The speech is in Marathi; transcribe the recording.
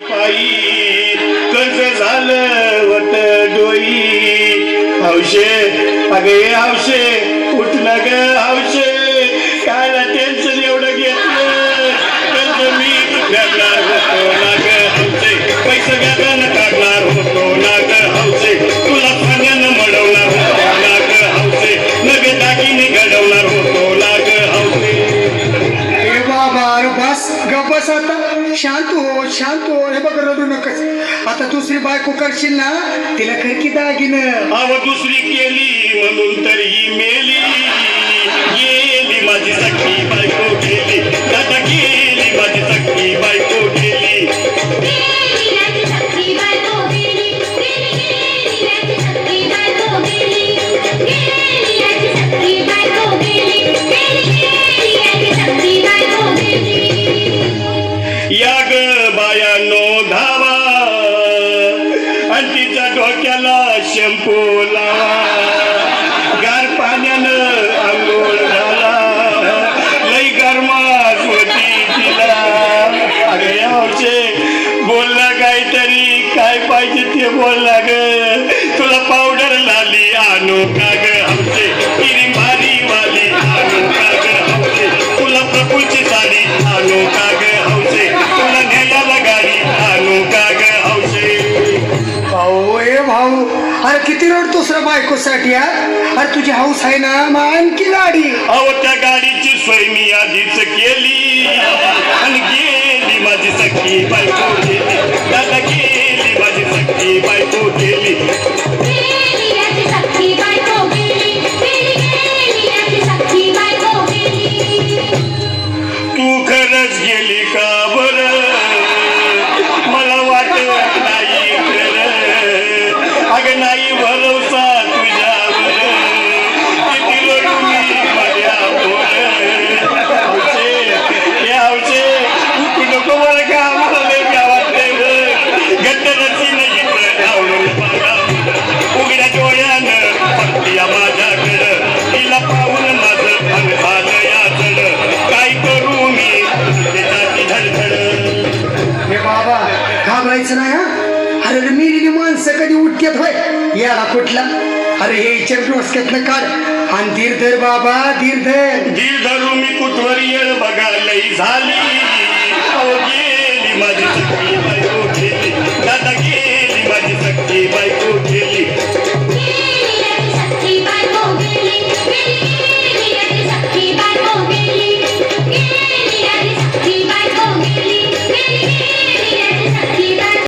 पायी कर्ज झालं वट डोई. हौशे अगे हौशे उठलं ग हौशे बस ग आता. शांत हो शांत हो. हे बघ रडू नकस. आता दुसरी बायको करशील ना तिला कर की दागिन. अव दुसरी केली म्हणून तरी मेली. धावा आणि तिच्या डोक्याला शॅम्पू लावा. गार पाण्यानं आंघोळ झाला लई गरमास होती तिला. अरे यावचे बोलला काहीतरी. काय पाहिजे ते बोलला ग तुला पावडर लाली आणू का ग? आमचे किरी मारी वाली आणू का ग? आमचे तुला प्रफुलची साडी आणू का भाऊ अरे किती रडतोस रे बायकोसाठी हा? अरे तुझी हाऊस आहे ना मग आणखी गाडी. अहो त्या गाडीची सोय मी आधीच केली. आणि गेली माझी सखी बायको गेली दादा गेली माझी सखी बायको गेली बाबा घाबरायचं नाही हा? अरे मी माणसं कधी उठतात होय? याला कुठला? अरे हे इच्छा डोसक्यातनं काढ. आणि धीर धर बाबा धीर धर धीर धरू मी कुठवर येळ बघा लई झाली. गेली माझी